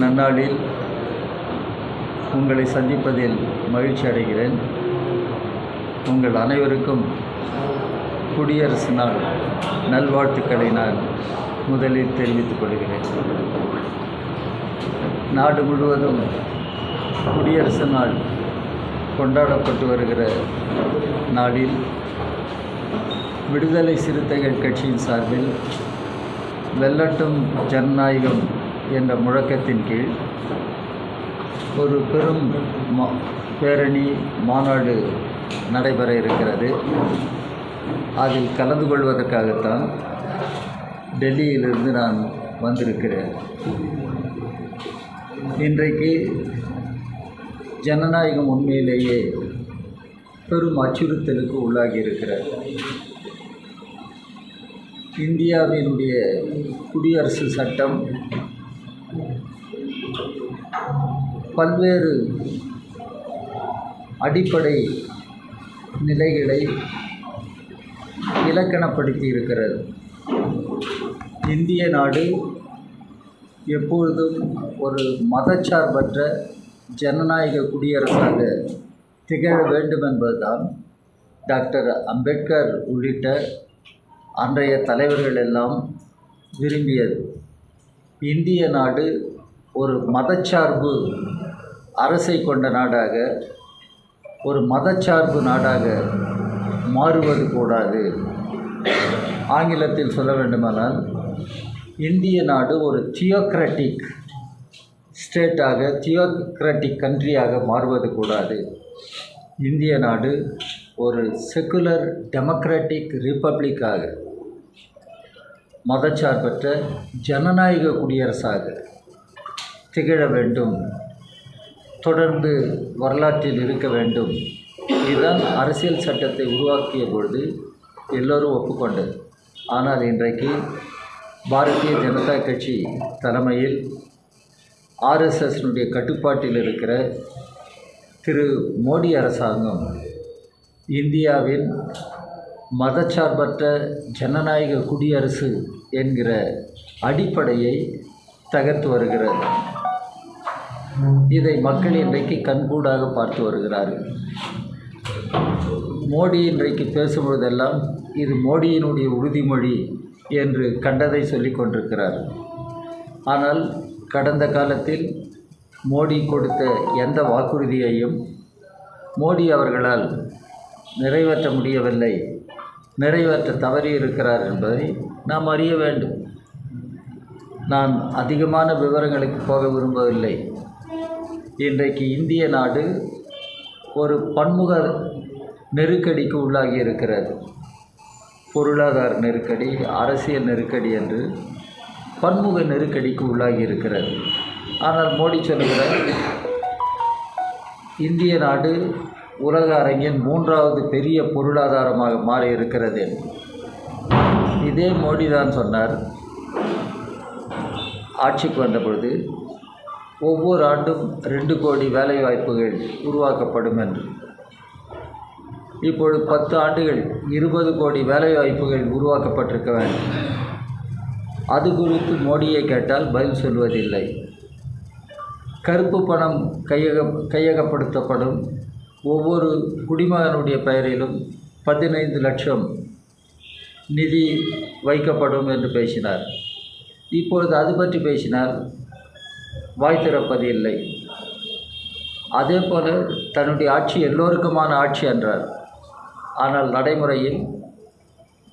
நன்னாளில் உங்களை சந்திப்பதில் மகிழ்ச்சி அடைகிறேன். உங்கள் அனைவருக்கும் குடியரசு நாள் நல்வாழ்த்துக்களை நான் முதலில் தெரிவித்துக் கொள்கிறேன். நாடு முழுவதும் குடியரசு நாள் கொண்டாடப்பட்டு வருகிற நாளில் விடுதலை சிறுத்தைகள் கட்சியின் சார்பில் வெள்ளட்டும் ஜனநாயகம் என்ற முழக்கத்தின் கீழ் ஒரு பெரும் மா பேரணி மாநாடு நடைபெற இருக்கிறது. அதில் கலந்து கொள்வதற்காகத்தான் டெல்லியிலிருந்து நான் வந்திருக்கிறேன். இன்றைக்கு ஜனநாயகம் உண்மையிலேயே பெரும் அச்சுறுத்தலுக்கு உள்ளாகி இருக்கிறது இந்தியாவினுடைய குடியரசு சட்டம் பல்வேறு அடிப்படை நிலைகளை இலக்கணப்படுத்தி இருக்கிறது இந்திய நாடு எப்பொழுதும் ஒரு மதச்சார்பற்ற ஜனநாயக குடியரசாக திகழ வேண்டும் என்பதுதான் டாக்டர் அம்பேத்கர் உள்ளிட்ட அன்றைய தலைவர்கள் எல்லாம் விரும்பியது. இந்திய நாடு ஒரு மதச்சார்பு அரசை கொண்ட நாடாக ஒரு மதச்சார்பு நாடாக மாறுவது கூடாது. ஆங்கிலத்தில் சொல்ல வேண்டுமானால் இந்திய நாடு ஒரு தியோக்ராட்டிக் ஸ்டேட்டாக தியோக்ராட்டிக் கண்ட்ரியாக மாறுவது கூடாது. இந்திய நாடு ஒரு செக்குலர் டெமோக்ராட்டிக் ரிப்பப்ளிக்காக மதச்சார்பற்ற ஜனநாயக குடியரசாக திகழ வேண்டும். தொடர்ந்து வரலாற்றில் இருக்க வேண்டும். இதுதான் அரசியல் சட்டத்தை உருவாக்கிய பொழுது எல்லோரும் ஒப்புக்கொண்டது. ஆனால் இன்றைக்கு பாரதிய ஜனதா கட்சி தலைமையில் ஆர்எஸ்எஸ்னுடைய கட்டுப்பாட்டில் இருக்கிற திரு மோடி அரசாங்கம் இந்தியாவின் மதச்சார்பற்ற ஜனநாயக குடியரசு என்கிற அடிப்படையை தகர்த்து வருகிறது. இதை மக்கள் இன்றைக்கு கண்கூடாக பார்த்து வருகிறார்கள். மோடி இன்றைக்கு பேசும்பொழுதெல்லாம் இது மோடியினுடைய உறுதிமொழி என்று கண்டதை சொல்லி கொண்டிருக்கிறார். ஆனால் கடந்த காலத்தில் மோடி கொடுத்த எந்த வாக்குறுதியையும் மோடி அவர்களால் நிறைவேற்ற முடியவில்லை. நிறைவேற்ற தவறி இருக்கிறார் என்பதை நாம் அறிய வேண்டும். நான் அதிகமான விவரங்களுக்கு போக விரும்பவில்லை. இன்றைக்கு இந்திய நாடு ஒரு பன்முக நெருக்கடிக்கு உள்ளாகி இருக்கிறது. பொருளாதார நெருக்கடி அரசியல் நெருக்கடி என்று பன்முக நெருக்கடிக்கு உள்ளாகி இருக்கிறது. ஆனால் மோடி சொல்லுகிறார் இந்திய நாடு உலக அரங்கின் மூன்றாவது பெரிய பொருளாதாரமாக மாறி இருக்கிறது இதே மோடி தான் சொன்னார். ஆட்சிக்கு வந்த பொழுது ஒவ்வொரு ஆண்டும் ரெண்டு கோடி வேலைவாய்ப்புகள் உருவாக்கப்படும் என்று. இப்பொழுது பத்து ஆண்டுகள் இருபது கோடி வேலைவாய்ப்புகள் உருவாக்கப்பட்டிருக்க வேண்டும். அது குறித்து மோடியை கேட்டால் பதில் சொல்வதில்லை. கருப்பு பணம் கையக கையகப்படுத்தப்படும். ஒவ்வொரு குடிமகனுடைய பெயரிலும் பதினைந்து லட்சம் நிதி வைக்கப்படும் என்று பேசினார். இப்பொழுது அது பற்றி பேசினால் வாய் திறப்பது இல்லை. அதே போல தன்னுடைய ஆட்சி எல்லோருக்குமான ஆட்சி என்றார். ஆனால் நடைமுறையில்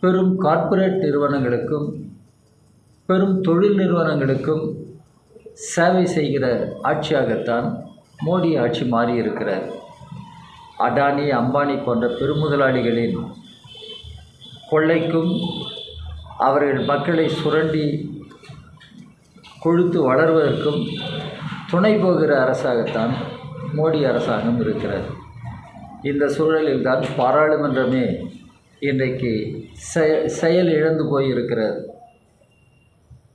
பெரும் கார்ப்பரேட் நிறுவனங்களுக்கும் பெரும் தொழில் நிறுவனங்களுக்கும் சேவை செய்கிற ஆட்சியாகத்தான் மோடி ஆட்சி மாறியிருக்கிறார் அடானி அம்பானி போன்ற பெருமுதலாளிகளின் கொள்ளைக்கும் அவர்கள் மக்களை சுரண்டி கொழுத்து வளர்வதற்கும் துணை போகிற அரசாகத்தான் மோடி அரசாங்கம் இருக்கிறது. இந்த சூழலில் தான் பாராளுமன்றமே இன்றைக்கு செய செயல் இழந்து போயிருக்கிறது.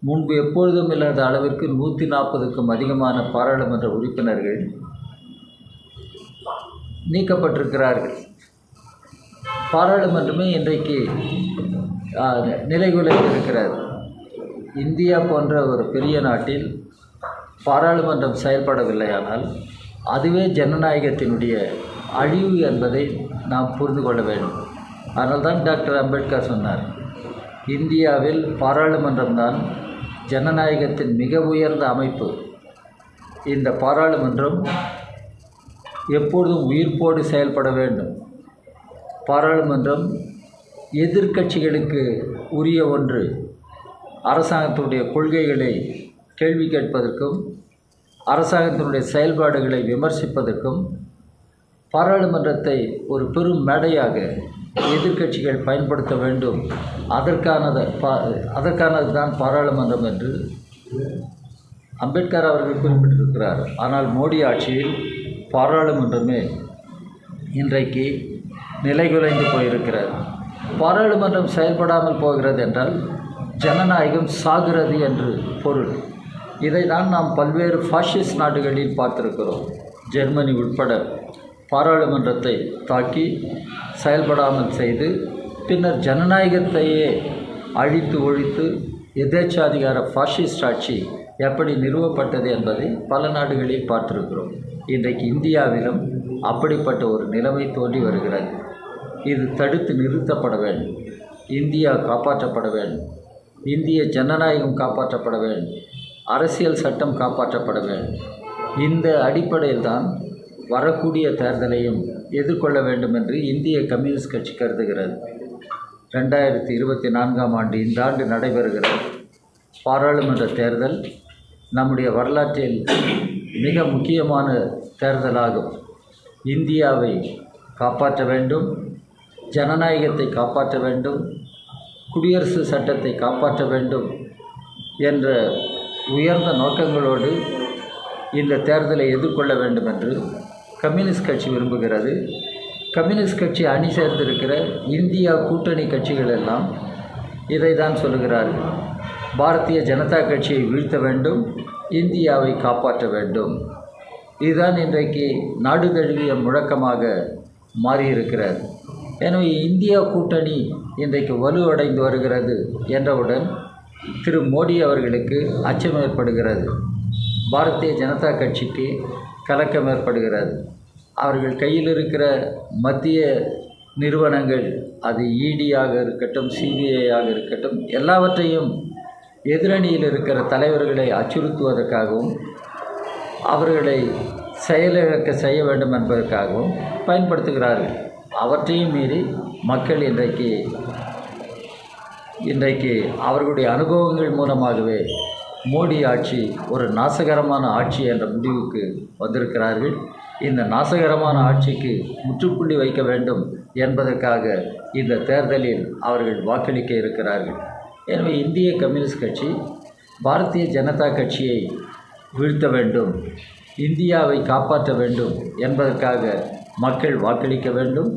முன்பு எப்பொழுதும் இல்லாத அளவிற்கு நூற்றி நாற்பதுக்கும் அதிகமான பாராளுமன்ற உறுப்பினர்கள் நீக்கப்பட்டிருக்கிறார்கள். பாராளுமன்றமே இன்றைக்கு நிலைகுலைந்து இருக்கிறது இந்தியா போன்ற ஒரு பெரிய நாட்டில் பாராளுமன்றம் செயல்படவில்லையானால் அதுவே ஜனநாயகத்தினுடைய அழிவு என்பதை நாம் புரிந்து கொள்ள வேண்டும். அதனால்தான் டாக்டர் அம்பேத்கர் சொன்னார் இந்தியாவில் பாராளுமன்றம் தான் ஜனநாயகத்தின் மிக உயர்ந்த அமைப்பு. இந்த பாராளுமன்றம் எப்பொழுதும் உயிர்ப்போடு செயல்பட வேண்டும். பாராளுமன்றம் எதிர்க்கட்சிகளுக்கு உரிய ஒன்று. அரசாங்கத்தினுடைய கொள்கைகளை கேள்வி கேட்பதற்கும் அரசாங்கத்தினுடைய செயல்பாடுகளை விமர்சிப்பதற்கும் பாராளுமன்றத்தை ஒரு பெரும் மேடையாக எதிர்க்கட்சிகள் பயன்படுத்த வேண்டும். அதற்கானதை பா அதற்கானது தான் பாராளுமன்றம் என்று அம்பேத்கர் அவர்கள் குறிப்பிட்டிருக்கிறார். ஆனால் மோடி ஆட்சியில் பாராளுமன்றமே இன்றைக்கு நிலைகுலைந்து போயிருக்கிறது. பாராளுமன்றம் செயல்படாமல் போகிறது என்றால் ஜனநாயகம் சாகிறது என்று பொருள். இதை தான் நாம் பல்வேறு ஃபாஷிஸ்ட் நாடுகளில் பார்த்திருக்கிறோம். ஜெர்மனி உட்பட பாராளுமன்றத்தை தாக்கி செயல்படாமல் செய்து பின்னர் ஜனநாயகத்தையே அழித்து ஒழித்து எதேச்சாதிகார ஃபாஷிஸ்ட் ஆட்சி எப்படி நிறுவப்பட்டது என்பதை பல நாடுகளில் பார்த்திருக்கிறோம். இன்றைக்கு இந்தியாவிலும் அப்படிப்பட்ட ஒரு நிலைமை தோன்றி வருகிறது. இது தடுத்து நிறுத்தப்பட வேண்டும். இந்தியா காப்பாற்றப்பட வேண்டும். இந்திய ஜனநாயகம் காப்பாற்றப்பட வேண்டும். அரசியல் சட்டம் காப்பாற்றப்பட வேண்டும். இந்த அடிப்படையில் தான் வரக்கூடிய தேர்தலையும் எதிர்கொள்ள வேண்டும் என்று இந்திய கம்யூனிஸ்ட் கட்சி கருதுகிறது. ரெண்டாயிரத்தி இருபத்தி நான்காம் ஆண்டு இந்த ஆண்டு நடைபெறுகிற பாராளுமன்ற தேர்தல் நம்முடைய வரலாற்றில் மிக முக்கியமான தேர்தலாகும். இந்தியாவை காப்பாற்ற வேண்டும் ஜனநாயகத்தை காப்பாற்ற வேண்டும் குடியரசு சட்டத்தை காப்பாற்ற வேண்டும் என்ற உயர்ந்த நோக்கங்களோடு இந்த தேர்தலை எதிர்கொள்ள வேண்டும் என்று கம்யூனிஸ்ட் கட்சி விரும்புகிறது. கம்யூனிஸ்ட் கட்சி அணி சேர்ந்திருக்கிற இந்தியா கூட்டணி கட்சிகள் எல்லாம் இதை தான் சொல்லுகிறார்கள். பாரதிய ஜனதா கட்சியை வீழ்த்த வேண்டும் இந்தியாவை காப்பாற்ற வேண்டும். இதுதான் இன்றைக்கு நாடு தழுவிய முழக்கமாக மாறியிருக்கிறது. எனவே இந்தியா கூட்டணி இன்றைக்கு வலுவடைந்து வருகிறது என்றவுடன் திரு மோடி அவர்களுக்கு அச்சம் ஏற்படுகிறது. பாரதிய ஜனதா கட்சிக்கு கலக்கம் ஏற்படுகிறது. அவர்கள் கையில் இருக்கிற மத்திய நிறுவனங்கள் அது இடியாக இருக்கட்டும் சிபிஐயாக இருக்கட்டும் எல்லாவற்றையும் எதிரணியில் இருக்கிற தலைவர்களை அச்சுறுத்துவதற்காகவும் அவர்களை செயலிழக்க செய்ய வேண்டும் என்பதற்காகவும் பயன்படுத்துகிறார்கள். அவற்றையும் மீறி மக்கள் இன்றைக்கு இன்றைக்கு அவர்களுடைய அனுபவங்கள் மூலமாகவே மோடி ஆட்சி ஒரு நாசகரமான ஆட்சி என்ற முடிவுக்கு வந்திருக்கிறார்கள். இந்த நாசகரமான ஆட்சிக்கு முற்றுப்புள்ளி வைக்க வேண்டும் என்பதற்காக இந்த தேர்தலில் அவர்கள் வாக்களிக்க இருக்கிறார்கள். எனவே இந்திய கம்யூனிஸ்ட் கட்சி பாரதிய ஜனதா கட்சியை வீழ்த்த வேண்டும் இந்தியாவை காப்பாற்ற வேண்டும் என்பதற்காக மக்கள் வாக்களிக்க வேண்டும்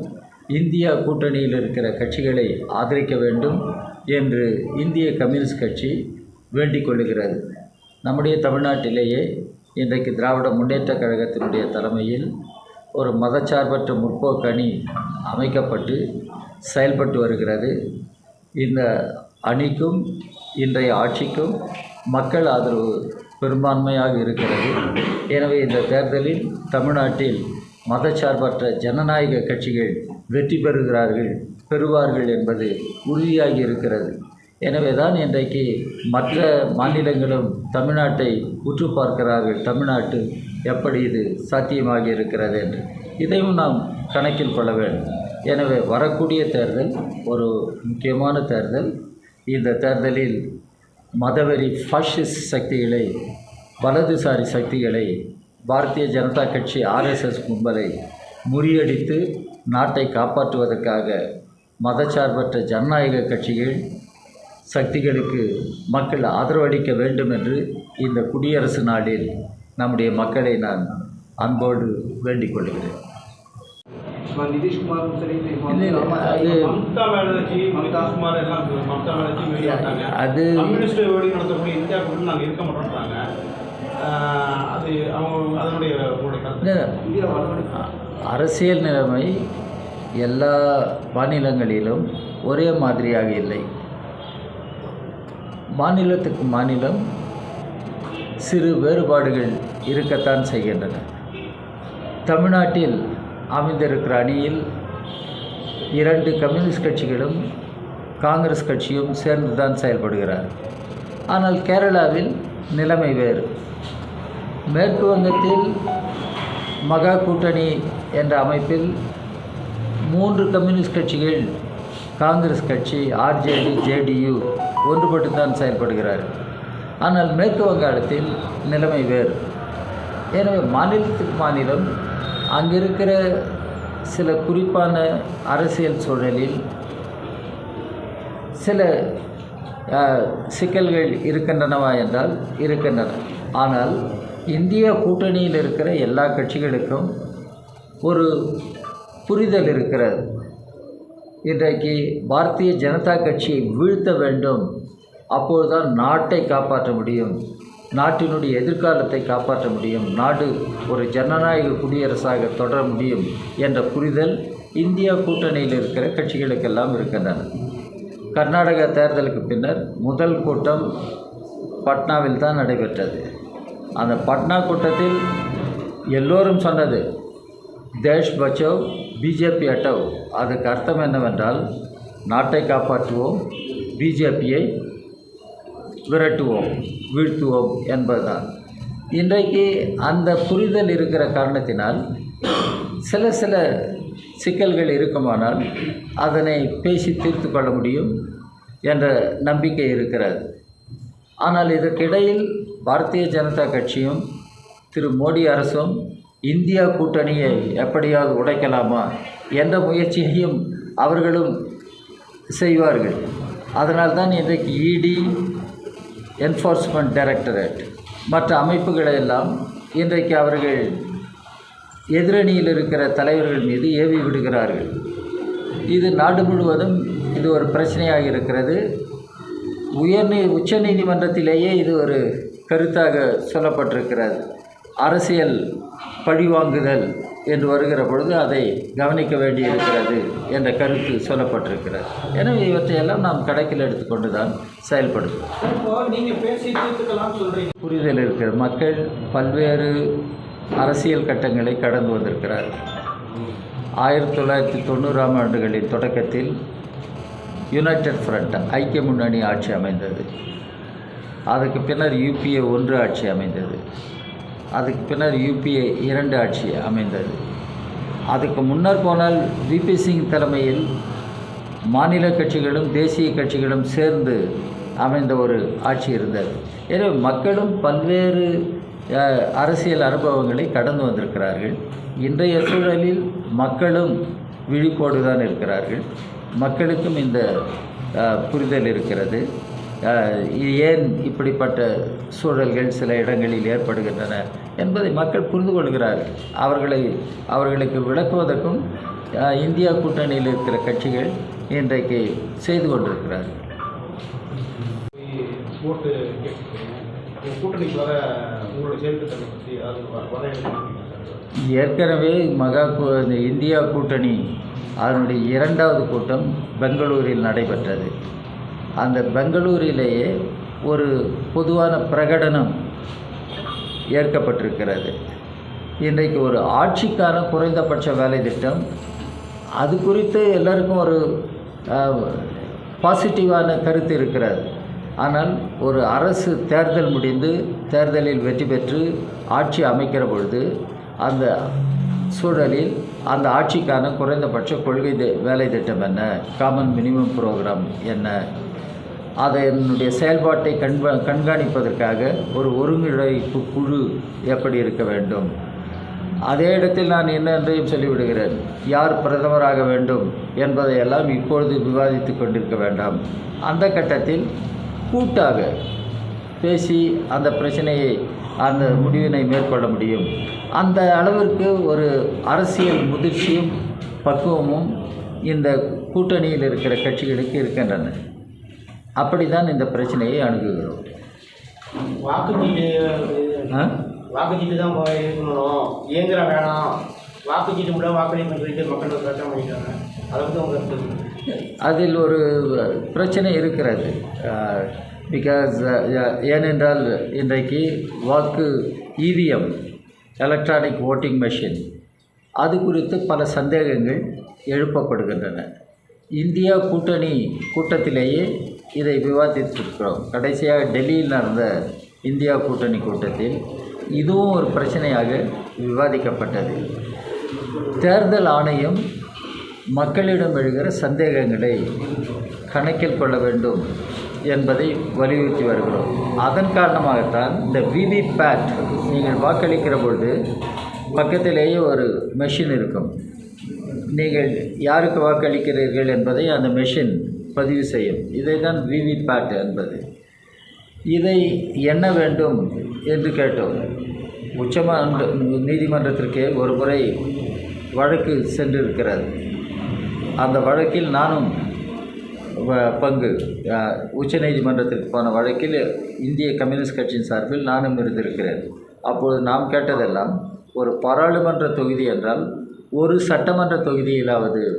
இந்தியா கூட்டணியில் இருக்கிற கட்சிகளை ஆதரிக்க வேண்டும் என்று இந்திய கம்யூனிஸ்ட் கட்சி வேண்டிக் கொள்ளுகிறது. நம்முடைய தமிழ்நாட்டிலேயே இன்றைக்கு திராவிட முன்னேற்றக் கழகத்தினுடைய தலைமையில் ஒரு மதச்சார்பற்ற முற்போக்கு அணி அமைக்கப்பட்டு செயல்பட்டு வருகிறது. இந்த அணிக்கும் இன்றைய ஆட்சிக்கும் மக்கள் ஆதரவு பெரும்பான்மையாக இருக்கிறது. எனவே இந்த தேர்தலில் தமிழ்நாட்டில் மதச்சார்பற்ற ஜனநாயக கட்சிகள் வெற்றி பெறுகிறார்கள் பெறுவார்கள் என்பது உறுதியாகி இருக்கிறது. எனவே தான் இன்றைக்கு மற்ற மாநிலங்களும் தமிழ்நாட்டை உற்று பார்க்கிறார்கள் தமிழ்நாட்டு எப்படி இது சாத்தியமாகி இருக்கிறது என்று. இதையும் நாம் கணக்கில் கொள்ள வேண்டும். எனவே வரக்கூடிய தேர்தல் ஒரு முக்கியமான தேர்தல். இந்த தேர்தலில் மதவெறி ஃபாஷிஸ்ட் சக்திகளை வலதுசாரி சக்திகளை பாரதிய ஜனதா கட்சி ஆர்எஸ்எஸ் கும்பலை முறியடித்து நாட்டை காப்பாற்றுவதற்காக மதச்சார்பற்ற ஜனநாயக கட்சிகள் சக்திகளுக்கு மக்கள் ஆதரவளிக்க வேண்டும் என்று இந்த குடியரசு நாளில் நம்முடைய மக்களை நான் அன்போடு வேண்டிக் கொள்கிறேன். சரி அது- மம்தா பானர்ஜி நிதிஷ்குமார் எல்லாம் மம்தா பானர்ஜி வெளியே வந்தாங்க அது- கம்யூனிஸ்ட் வழி நடத்தக்கூடிய இந்தியா கூட நாங்கள் இருக்க மாட்டோம்ன்றாங்க ஆஹ் அது அவங்க அதனுடைய உங்களுடைய கருத்து. இல்லை, இந்தியா வளர்ச்சி அரசியல் நிலைமை எல்லா மாநிலங்களிலும் ஒரே மாதிரியாக இல்லை. மாநிலத்துக்கு மாநிலம் சிறு வேறுபாடுகள் இருக்கத்தான் செய்கின்றன. தமிழ்நாட்டில் அமைந்திருக்கிற அணியில் இரண்டு கம்யூனிஸ்ட் கட்சிகளும் காங்கிரஸ் கட்சியும் சேர்ந்து தான் செயல்படுகிறார் ஆனால் கேரளாவில் நிலைமை வேறு. மேற்கு வங்கத்தில் மகா கூட்டணி என்ற அமைப்பில் மூன்று கம்யூனிஸ்ட் கட்சிகள் காங்கிரஸ் கட்சி ஆர்ஜேடி ஜேடியு ஒன்றுபட்டு தான் செயல்படுகிறார் ஆனால் மேற்கு வங்காளத்தில் நிலைமை வேறு. எனவே மாநிலத்துக்கு மாநிலம் அங்கிருக்கிற சில குறிப்பான அரசியல் சூழலில் சில சிக்கல்கள் இருக்கின்றனவா என்றால் இருக்கின்றன. ஆனால் இந்திய கூட்டணியில் இருக்கிற எல்லா கட்சிகளுக்கும் ஒரு புரிதல் இருக்கிறது. இன்றைக்கு பாரதிய ஜனதா கட்சியை வீழ்த்த வேண்டும். அப்போதுதான் நாட்டை காப்பாற்ற முடியும். நாட்டினுடைய எதிர்காலத்தை காப்பாற்ற முடியும். நாடு ஒரு ஜனநாயக குடியரசாக தொடர முடியும் என்ற புரிதல் இந்தியா கூட்டணியில் இருக்கிற கட்சிகளுக்கெல்லாம் இருக்கின்றன. கர்நாடக தேர்தலுக்கு பின்னர் முதல் கூட்டம் பட்னாவில் தான் நடைபெற்றது. அந்த பட்னா கூட்டத்தில் எல்லோரும் சொன்னது தேஷ் பச்சவ் பிஜேபி அட்டவ். அதுக்கு அர்த்தம் என்னவென்றால் நாட்டை காப்பாற்றுவோம் பிஜேபியை விரட்டுவோம் வீழ்த்துவோம் என்பதுதான். இன்றைக்கு அந்த புரிதல் இருக்கிற காரணத்தினால் சில சில சிக்கல்கள் இருக்குமானால் அதனை பேசி தீர்த்து கொள்ள முடியும் என்ற நம்பிக்கை இருக்கிறது. ஆனால் இதற்கிடையில் பாரதிய ஜனதா கட்சியும் திரு மோடி அரசும் இந்தியா கூட்டணியை எப்படியாவது உடைக்கலாமா என்ற முயற்சியையும் அவர்களும் செய்வார்கள். அதனால்தான் இன்றைக்கு இடி என்ஃபோர்ஸ்மெண்ட் டைரக்டரேட் மற்ற அமைப்புகளை எல்லாம் இன்றைக்கு அவர்கள் எதிரணியில் இருக்கிற தலைவர்கள் மீது ஏவி விடுகிறார்கள். இது நாடு முழுவதும் இது ஒரு பிரச்சனையாக இருக்கிறது. உயர்நீ உச்ச நீதிமன்றத்திலேயே இது ஒரு கருத்தாக சொல்லப்பட்டிருக்கிறது. அரசியல் பழிவாங்குதல். என்று வருகிற பொழுது அதை கவனிக்க வேண்டியிருக்கிறது என்ற கருத்து சொல்லப்பட்டிருக்கிறது. எனவே இவற்றையெல்லாம் நாம் கணக்கில் எடுத்துக்கொண்டு தான் சொல்கிறீங்க புரிதல் இருக்கிற மக்கள் பல்வேறு அரசியல் கட்டங்களை கடந்து வந்திருக்கிறார். ஆயிரத்தி தொள்ளாயிரத்தி தொண்ணூறாம் ஆண்டுகளின் தொடக்கத்தில் யுனைடெட் ஃப்ரண்ட் ஐக்கிய முன்னணி ஆட்சி அமைந்தது. அதுக்கு பின்னர் யூபிஏ ஒன்று ஆட்சி அமைந்தது. அதுக்கு பின்னர் யூபிஏ இரண்டு ஆட்சி அமைந்தது. அதுக்கு முன்னர் போனால் விபி சிங் தலைமையில் மாநில கட்சிகளும் தேசிய கட்சிகளும் சேர்ந்து அமைந்த ஒரு ஆட்சி இருந்தது. எனவே மக்களும் பல்வேறு அரசியல் அனுபவங்களை கடந்து வந்திருக்கிறார்கள். இன்றைய சூழலில் மக்களும் விழிப்போடு தான் இருக்கிறார்கள். மக்களுக்கும் இந்த புரிதல் இருக்கிறது. ஏன் இப்படிப்பட்ட சூழல்கள் சில இடங்களில் ஏற்படுகின்றன என்பதை மக்கள் புரிந்து கொள்கிறார்கள். அவர்களை அவர்களுக்கு விளக்குவதற்கும் இந்தியா கூட்டணியில் இருக்கிற கட்சிகள் இன்றைக்கு செய்து கொண்டிருக்கிறார்கள். ஏற்கனவே மகா இந்தியா கூட்டணி அதனுடைய இரண்டாவது கூட்டம் பெங்களூரில் நடைபெற்றது. அந்த பெங்களூரிலேயே ஒரு பொதுவான பிரகடனம் ஏற்கப்பட்டிருக்கிறது. இன்றைக்கு ஒரு ஆட்சிக்கான குறைந்தபட்ச வேலை திட்டம். அது குறித்து எல்லோருக்கும் ஒரு பாசிட்டிவான கருத்து இருக்கிறது. ஆனால் ஒரு அரசு தேர்தல் முடிந்து தேர்தலில் வெற்றி பெற்று ஆட்சி அமைக்கிற பொழுது அந்த சூழலில் அந்த ஆட்சிக்கான குறைந்தபட்ச கொள்கை வேலை திட்டம் என்ன? காமன் மினிமம் ப்ரோக்ராம் என்ன? அதனுடைய செயல்பாட்டை கண் கண்காணிப்பதற்காக ஒரு ஒருங்கிணைப்பு குழு எப்படி இருக்க வேண்டும்? அதே இடத்தில் நான் என்ன என்றையும் சொல்லிவிடுகிறேன். யார் பிரதமராக வேண்டும் என்பதையெல்லாம் இப்பொழுது விவாதித்து கொண்டிருக்க வேண்டாம். அந்த கட்டத்தில் கூட்டாக பேசி அந்த பிரச்சனையை அந்த முடிவினை மேற்கொள்ள முடியும். அந்த அளவிற்கு ஒரு அரசியல் முதிர்ச்சியும் பக்குவமும் இந்த கூட்டணியில் இருக்கிற கட்சிகளுக்கு இருக்கின்றன. அப்படிதான் இந்த பிரச்சனையை அணுகுகிறோம். வாக்குச்சீட்டு? வாக்குச்சீட்டு தான் போய் பண்ணணும் இயந்திரம் வேணாம். வாக்குச்சீட்டு கூட வாக்களிப்புன்னு சொல்லிட்டு மக்கள் பிரச்சனை பண்ணிட்டாங்க. அதை வந்து அதில் ஒரு பிரச்சனை இருக்கிறது. பிகாஸ் ஏனென்றால் இன்றைக்கு வாக்கு இவிஎம் எலக்ட்ரானிக் ஓட்டிங் மெஷின் அது குறித்து பல சந்தேகங்கள் எழுப்பப்படுகின்றன. இந்தியா கூட்டணி கூட்டத்திலேயே இதை விவாதித்திருக்கிறோம். கடைசியாக டெல்லியில் நடந்த இந்தியா கூட்டணி கூட்டத்தில் இதுவும் ஒரு பிரச்சனையாக விவாதிக்கப்பட்டது. தேர்தல் ஆணையம் மக்களிடம் எழுகிற சந்தேகங்களை கணக்கில் கொள்ள வேண்டும் என்பதை வலியுறுத்தி வருகிறோம். அதன் காரணமாகத்தான் இந்த விவிபேட் நீங்கள் வாக்களிக்கிற பொழுது பக்கத்திலேயே ஒரு மெஷின் இருக்கும். நீங்கள் யாருக்கு வாக்களிக்கிறீர்கள் என்பதை அந்த மெஷின் பதிவு செய்யும். இதை தான் விவிபேட் என்பது. இதை என்ன வேண்டும் என்று கேட்டோம். உச்சமன்ற நீதிமன்றத்திற்கே ஒரு முறை வழக்கு சென்றிருக்கிறது. அந்த வழக்கில் நானும் வ- பங்கு உச்ச நீதிமன்றத்திற்கு போன வழக்கில் இந்திய கம்யூனிஸ்ட் கட்சியின் சார்பில் நானும் இருந்திருக்கிறேன். அப்பொழுது நாம் கேட்டதெல்லாம் ஒரு பாராளுமன்ற தொகுதி என்றால் ஒரு சட்டமன்ற தொகுதியிலாவது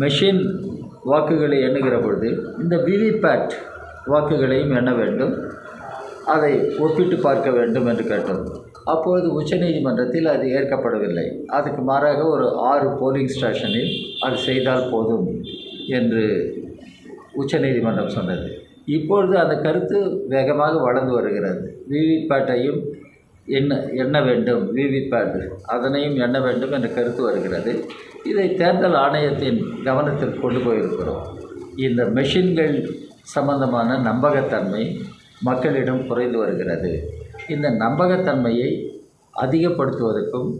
மெஷின் வாக்குகளை எண்ணுகிற பொழுது இந்த விவிபேட் வாக்குகளையும் எண்ண வேண்டும். அதை ஒப்பிட்டு பார்க்க வேண்டும் என்று கேட்டது அப்பொழுது உச்சநீதிமன்றத்தில் அது ஏற்கப்படவில்லை. அதுக்கு மாறாக ஒரு ஆறு போலிங் ஸ்டேஷனில் அது செய்தால் போதும் என்று உச்சநீதிமன்றம் சொன்னது. இப்பொழுது அந்த கருத்து வேகமாக வளர்ந்து வருகிறது. விவிபேட்டையும் எண்ண எண்ண வேண்டும்? விவிபேட். அதனையும் எண்ண வேண்டும் என்ற கருத்து வருகிறது. இதை தேர்தல் ஆணையத்தின் கவனத்திற்கு கொண்டு போயிருக்கிறோம். இந்த மெஷின்கள் சம்பந்தமான நம்பகத்தன்மை மக்களிடம் குறைந்து வருகிறது. இந்த நம்பகத்தன்மையை அதிகப்படுத்துவதற்கும்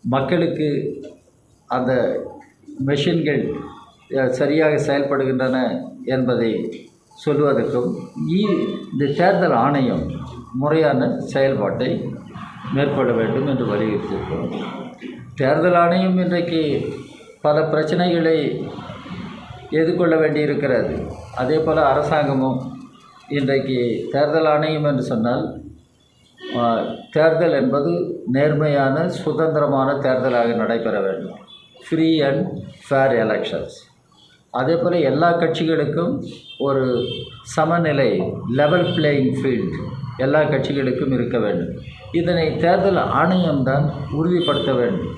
மக்களுக்கு அந்த மெஷின்கள் சரியாக செயல்படுகின்றன என்பதை சொல்வதற்கும் இந்த தேர்தல் ஆணையம் முறையான செயல்பாட்டை மேற்கொள்ள வேண்டும் என்று வலியுறுத்தியிருக்கிறோம். தேர்தல் ஆணையம் இன்றைக்கு பல பிரச்சனைகளை எதிர்கொள்ள வேண்டியிருக்கிறது. அதே போல் அரசாங்கமும் இன்றைக்கு தேர்தல் ஆணையம் என்று சொன்னால் தேர்தல் என்பது நேர்மையான சுதந்திரமான தேர்தலாக நடைபெற வேண்டும். ஃப்ரீ அண்ட் ஃபேர் எலெக்ஷன்ஸ் அதே போல் எல்லா கட்சிகளுக்கும் ஒரு சமநிலை லெவல் பிளேயிங் ஃபீல்டு எல்லா கட்சிகளுக்கும் இருக்க வேண்டும். இதனை தேர்தல் ஆணையம்தான் உறுதிப்படுத்த வேண்டும்.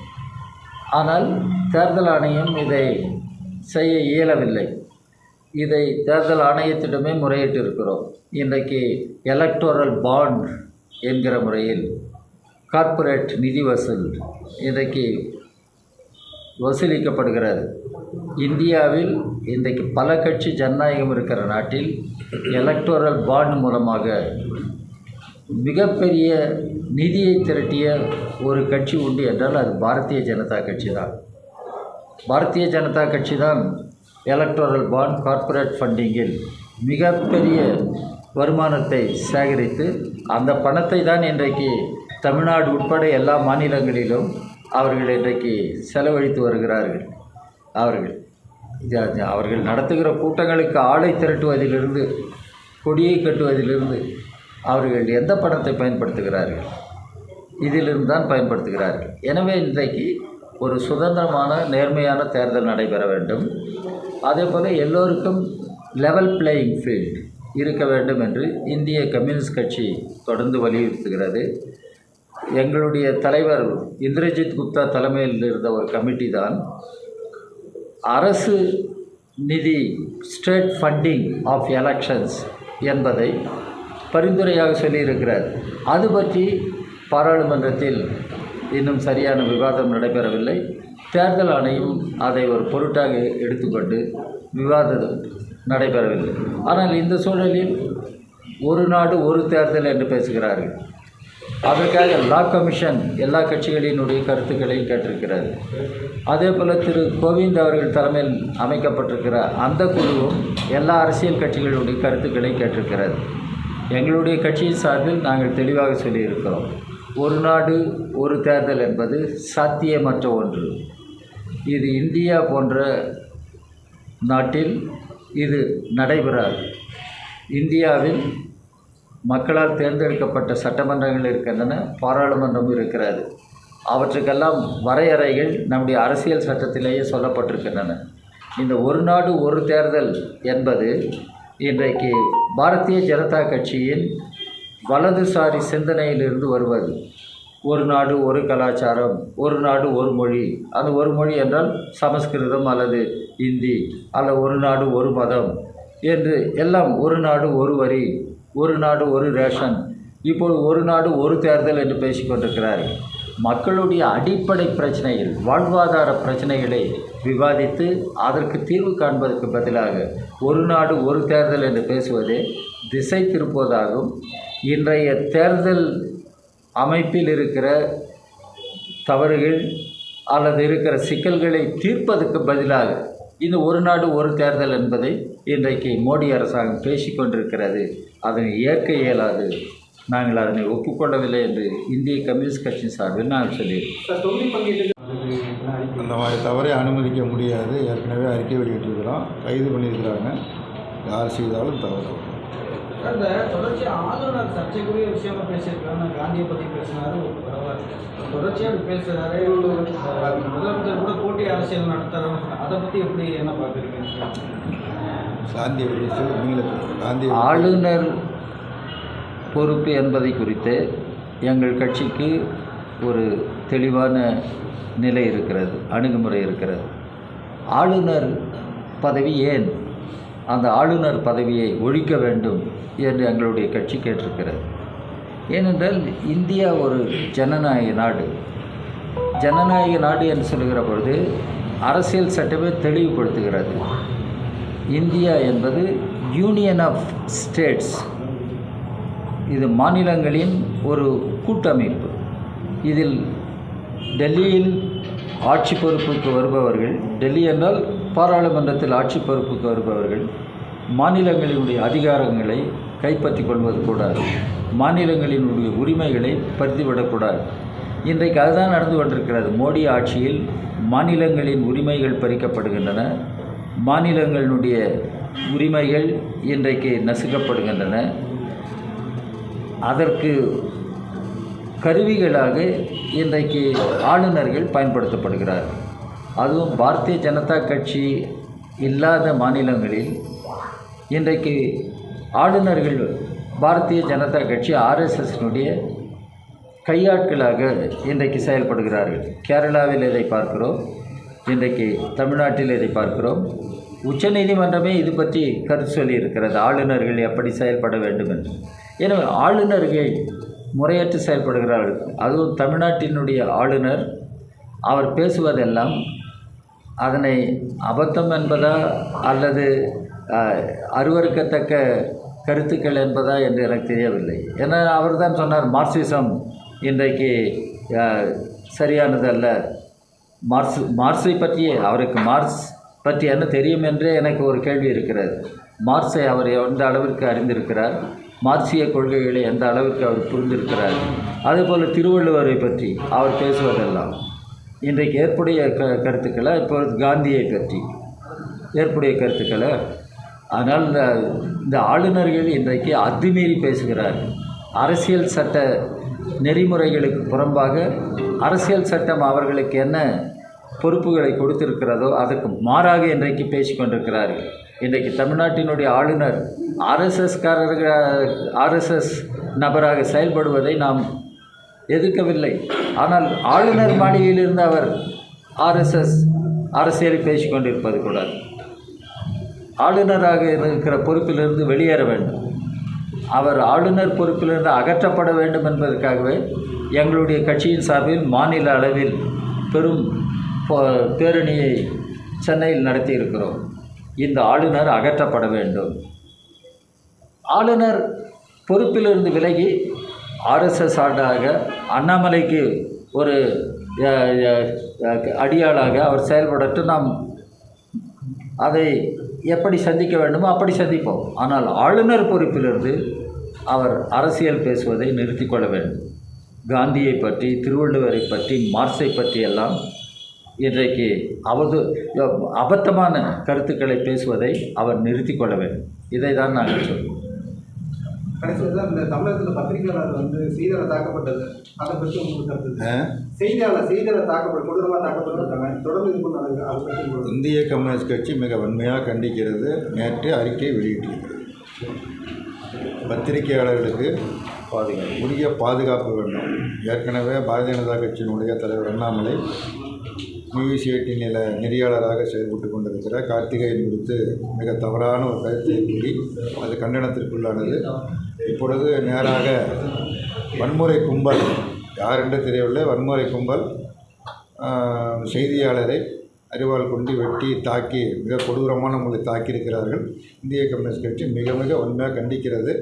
ஆனால் தேர்தல் ஆணையம் இதை செய்ய இயலவில்லை. இதை தேர்தல் ஆணையத்திடமே முறையிட்டு இருக்கிறோம் இன்றைக்கு எலக்டோரல் பாண்ட் என்கிற முறையில் கார்ப்பரேட் நிதி வசூல் இன்றைக்கு வசூலிக்கப்படுகிறது. இந்தியாவில் இன்றைக்கு பல கட்சி ஜனநாயகம் இருக்கிற நாட்டில் எலக்டோரல் பாண்ட் மூலமாக மிகப்பெரிய நிதியை திரட்டிய ஒரு கட்சி உண்டு என்றால் அது பாரதிய ஜனதா கட்சி தான். பாரதிய ஜனதா கட்சி தான் எலக்ட்ரல் பாண்ட் கார்ப்பரேட் ஃபண்டிங்கில் மிகப்பெரிய வருமானத்தை சேகரித்து அந்த பணத்தை தான் இன்றைக்கு தமிழ்நாடு உட்பட எல்லா மாநிலங்களிலும் அவர்கள் இன்றைக்கு செலவழித்து வருகிறார்கள். அவர்கள் அவர்கள் நடத்துகிற கூட்டங்களுக்கு ஆளை திரட்டுவதிலிருந்து கொடியை கட்டுவதிலிருந்து அவர்கள் எந்த படத்தை பயன்படுத்துகிறார்கள்? இதிலிருந்து தான் பயன்படுத்துகிறார்கள். எனவே இன்றைக்கு ஒரு சுதந்திரமான நேர்மையான தேர்தல் நடைபெற வேண்டும். அதே போல் எல்லோருக்கும் லெவல் பிளேயிங் ஃபீல்ட் இருக்க வேண்டும் என்று இந்திய கம்யூனிஸ்ட் கட்சி தொடர்ந்து வலியுறுத்துகிறது. எங்களுடைய தலைவர் இந்திரஜித் குப்தா தலைமையில் இருந்த ஒரு கமிட்டி தான் அரசு நிதி ஸ்டேட் ஃபண்டிங் ஆஃப் எலெக்ஷன்ஸ் என்பதை பரிந்துரையாக சொல்லியிருக்கிறார். அது பற்றி பாராளுமன்றத்தில் இன்னும் சரியான விவாதம் நடைபெறவில்லை. தேர்தல் ஆணையம் அதை ஒரு பொருட்டாக எடுத்துக்கொண்டு விவாதம் நடைபெறவில்லை. ஆனால் இந்த சூழலில் ஒரு நாடு ஒரு தேர்தல் என்று பேசுகிறார்கள். அதற்காக லா கமிஷன் எல்லா கட்சிகளினுடைய கருத்துக்களையும் கேட்டிருக்கிறது அதே போல் திரு கோவிந்த் அவர்கள் தலைமையில் அமைக்கப்பட்டிருக்கிற அந்த குழுவும் எல்லா அரசியல் கட்சிகளுடைய கருத்துக்களையும் கேட்டிருக்கிறது எங்களுடைய கட்சியின் சார்பில் நாங்கள் தெளிவாக சொல்லியிருக்கிறோம். ஒரு நாடு ஒரு தேர்தல் என்பது சாத்தியமற்ற ஒன்று. இது இந்தியா போன்ற நாட்டில் இது நடைபெறாது. இந்தியாவில் மக்களால் தேர்ந்தெடுக்கப்பட்ட சட்டமன்றங்கள் இருக்கின்றன பாராளுமன்றம் இருக்கிறது. அவற்றுக்கெல்லாம் வரையறைகள் நம்முடைய அரசியல் சட்டத்திலேயே சொல்லப்பட்டிருக்கின்றன. இந்த ஒரு நாடு ஒரு தேர்தல் என்பது இன்றைக்கு பாரதிய ஜனதா கட்சியின் வலதுசாரி சிந்தனையிலிருந்து வருவது. ஒரு நாடு ஒரு கலாச்சாரம் ஒரு நாடு ஒரு மொழி. அந்த ஒரு மொழி என்றால் சமஸ்கிருதம் அல்லது இந்தி அல்ல ஒரு நாடு ஒரு மதம் என்று எல்லாம் ஒரு நாடு ஒரு வரி ஒரு நாடு ஒரு ரேஷன். இப்போது ஒரு நாடு ஒரு தேர்தல் என்று பேசிக்கொண்டிருக்கிறார்கள் மக்களுடைய அடிப்படை பிரச்சனைகள் வாழ்வாதார பிரச்சனைகளை விவாதித்து அதற்கு தீர்வு காண்பதற்கு பதிலாக ஒரு நாடு ஒரு தேர்தல் என்று பேசுவதே திசை திருப்புவதாகும். இன்றைய தேர்தல் அமைப்பில் இருக்கிற தவறுகள் அல்லது இருக்கிற சிக்கல்களை தீர்ப்பதற்கு பதிலாக இந்த ஒரு நாடு ஒரு தேர்தல் என்பதை இன்றைக்கு மோடி அரசாங்கம் பேசிக்கொண்டிருக்கிறது அதனை ஏற்க இயலாது. நாங்கள் அதனை ஒப்புக்கொள்ளவில்லை என்று இந்திய கம்யூனிஸ்ட் கட்சியின் சார்பில் நாங்கள் சொல்லியிருக்கோம் மாதிரி தவறை அனுமதிக்க முடியாது. ஏற்கனவே அறிக்கை வெளியிட்டிருக்கிறோம். கைது பண்ணியிருக்கிறாங்க. யார் செய்தாலும் தவறு. அந்த தொடர்ச்சி ஆளுநர் சர்ச்சைக்குரிய விஷயமா பேசியிருக்காங்க காந்தியை பற்றி பேசினாரு தொடர்ச்சியாக அப்படி பேசுகிறாரு முதலமைச்சர் கூட போட்டி அரசியல் நடத்துறாரு. அதை பற்றி எப்படி என்ன பார்க்குறீங்க காந்திய விஷயத்தில் நீங்களே. காந்திய ஆளுநர் பொறுப்பு என்பதை குறித்து எங்கள் கட்சிக்கு தெளிவான நிலை இருக்கிறது அணுகுமுறை இருக்கிறது. ஆளுநர் பதவி ஏன்? அந்த ஆளுநர் பதவியை ஒழிக்க வேண்டும் என்று எங்களுடைய கட்சி கேட்டிருக்கிறது. ஏனென்றால் இந்தியா ஒரு ஜனநாயக நாடு. ஜனநாயக நாடு என்று சொல்லுகிற பொழுது அரசியல் சட்டமே தெளிவுபடுத்துகிறது. இந்தியா என்பது யூனியன் ஆஃப் ஸ்டேட்ஸ். இது மாநிலங்களின் ஒரு கூட்டமைப்பு. இதில் டெல்லியில் ஆட்சி பொறுப்புக்கு வருபவர்கள் டெல்லி என்றால் பாராளுமன்றத்தில் ஆட்சி பொறுப்புக்கு வருபவர்கள் மாநிலங்களினுடைய அதிகாரங்களை கைப்பற்றி கொள்வது கூடாது. மாநிலங்களினுடைய உரிமைகளை பறித்துவிடக்கூடாது இன்றைக்கு அதுதான் நடந்து கொண்டிருக்கிறது. மோடி ஆட்சியில் மாநிலங்களின் உரிமைகள் பறிக்கப்படுகின்றன. மாநிலங்களினுடைய உரிமைகள் இன்றைக்கு நசுக்கப்படுகின்றன. அதற்கு கருவிகளாக இன்றைக்கு ஆளுநர்கள் பயன்படுத்தப்படுகிறார்கள் அதுவும் பாரதிய ஜனதா கட்சி இல்லாத மாநிலங்களில் இன்றைக்கு ஆளுநர்கள் பாரதிய ஜனதா கட்சி ஆர்எஸ்எஸ்னுடைய கையாட்களாக இன்றைக்கு செயல்படுகிறார்கள். கேரளாவில் இதை பார்க்கிறோம்? இன்றைக்கு தமிழ்நாட்டில் இதை பார்க்கிறோம்? உச்சநீதிமன்றமே இது பற்றி கருத்து சொல்லியிருக்கிறது. ஆளுநர்கள் எப்படி செயல்பட வேண்டும் என்று. எனவே ஆளுநர்கள் முறையற்று செயல்படுகிறார்கள். அதுவும் தமிழ்நாட்டினுடைய ஆளுநர் அவர் பேசுவதெல்லாம் அதனை அபத்தம் என்பதா அல்லது அருவறுக்கத்தக்க அருவருக்கத்தக்க கருத்துக்கள் என்பதா என்று எனக்கு தெரியவில்லை. ஏன்னா அவர் தான் சொன்னார் மார்க்சிசம் இன்றைக்கு சரியானது சரியானதல்ல. மார்க்ஸ் மார்க்ஸை பற்றியே அவருக்கு மார்க்ஸ் பற்றி என்ன தெரியும் என்றே எனக்கு ஒரு கேள்வி இருக்கிறது. மார்க்ஸை அவர் எந்த அளவிற்கு அறிந்திருக்கிறார்? மார்க்சிய கொள்கைகளை எந்த அளவிற்கு அவர் புரிந்திருக்கிறார்? அதேபோல் திருவள்ளுவரை பற்றி அவர் பேசுவதெல்லாம். இன்றைக்கு ஏற்புடைய க கருத்துக்களை இப்போ காந்தியை பற்றி. ஏற்புடைய கருத்துக்களை. ஆனால் இந்த இந்த ஆளுநர்கள் இன்றைக்கு அத்துமீறி பேசுகிறார்கள் அரசியல் சட்ட நெறிமுறைகளுக்கு புறம்பாக அரசியல் சட்டம் அவர்களுக்கு என்ன பொறுப்புகளை கொடுத்திருக்கிறதோ அதற்கு மாறாக இன்றைக்கு பேசிக்கொண்டிருக்கிறார்கள். இன்றைக்கு தமிழ்நாட்டினுடைய ஆளுநர் ஆர்எஸ்எஸ்காரர்கள் ஆர்எஸ்எஸ் நபராக செயல்படுவதை நாம் எதிர்க்கவில்லை. ஆனால் ஆளுநர் மாளிகையிலிருந்து அவர் ஆர்எஸ்எஸ் அரசியலை பேசிக்கொண்டிருப்பது கூடாது ஆளுநராக இருக்கிற பொறுப்பிலிருந்து வெளியேற வேண்டும். அவர் ஆளுநர் பொறுப்பிலிருந்து அகற்றப்பட வேண்டும் என்பதற்காகவே எங்களுடைய கட்சியின் சார்பில் மாநில அளவில் பெரும் பேரணியை சென்னையில் நடத்தியிருக்கிறோம். இந்த ஆளுநர் அகற்றப்பட வேண்டும். ஆளுநர் பொறுப்பிலிருந்து விலகி ஆர்எஸ்எஸ் ஆண்டாக அண்ணாமலைக்கு ஒரு அடியாளாக அவர் செயல்படட்டு நாம் அதை எப்படி சந்திக்க வேண்டுமோ அப்படி சந்திப்போம். ஆனால் ஆளுநர் பொறுப்பிலிருந்து அவர் அரசியல் பேசுவதை நிறுத்திக்கொள்ள வேண்டும். காந்தியை பற்றி திருவள்ளுவரை பற்றி மார்க்ஸை பற்றி எல்லாம் இன்றைக்கு அவது அபத்தமான கருத்துக்களை பேசுவதை அவர் நிறுத்திக் கொள்ள வேண்டும். இதை தான் நாங்கள் சொல்வோம் கடைசியில் தான் இந்த தமிழகத்தில் பத்திரிகையாளர் வந்து செய்தியாளர் தாக்கப்பட்டது. அதை பற்றி உங்களுக்கு கருத்து ஆ? செய்தியாளர் செய்தியாளர் தாக்கப்பட்டு கொடூரமாக தாக்கப்பட்டிருக்காங்க தொடர்ந்து இந்திய கம்யூனிஸ்ட் கட்சி மிக வன்மையாக கண்டிக்கிறது. நேற்று அறிக்கை வெளியிட்டிருக்கிறது பத்திரிகையாளர்களுக்கு உரிய பாதுகாப்பு வேண்டும். ஏற்கனவே பாரதிய ஜனதா கட்சியினுடைய தலைவர் அண்ணாமலை யூவிசிஐடியில் நில நெறியாளராக செயல்பட்டு கொண்டிருக்கிற கார்த்திகேயன் குறித்து மிக தவறான ஒரு கருத்தை கூறி அது கண்டனத்திற்குள்ளானது. இப்பொழுது நேராக வன்முறை கும்பல் யார் என்று தெரியவில்லை. வன்முறை கும்பல் செய்தியாளரை அறிவால் கொண்டு வெட்டி தாக்கி மிக கொடூரமான முறையில் தாக்கியிருக்கிறார்கள். இந்திய கம்யூனிஸ்ட் கட்சி மிக மிக உண்மையாக கண்டிக்கிறது.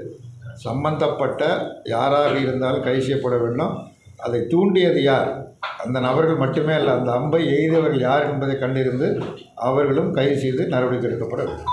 சம்பந்தப்பட்ட யாராக இருந்தாலும் கைது செய்யப்பட வேண்டும். அதை தூண்டியது யார்? அந்த நபர்கள் மட்டுமே அல்ல அந்த அம்பை எய்தவர்கள் யார் என்பதை கண்டிருந்து அவர்களும் கைது செய்து நடவடிக்கை எடுக்கப்பட வேண்டும்.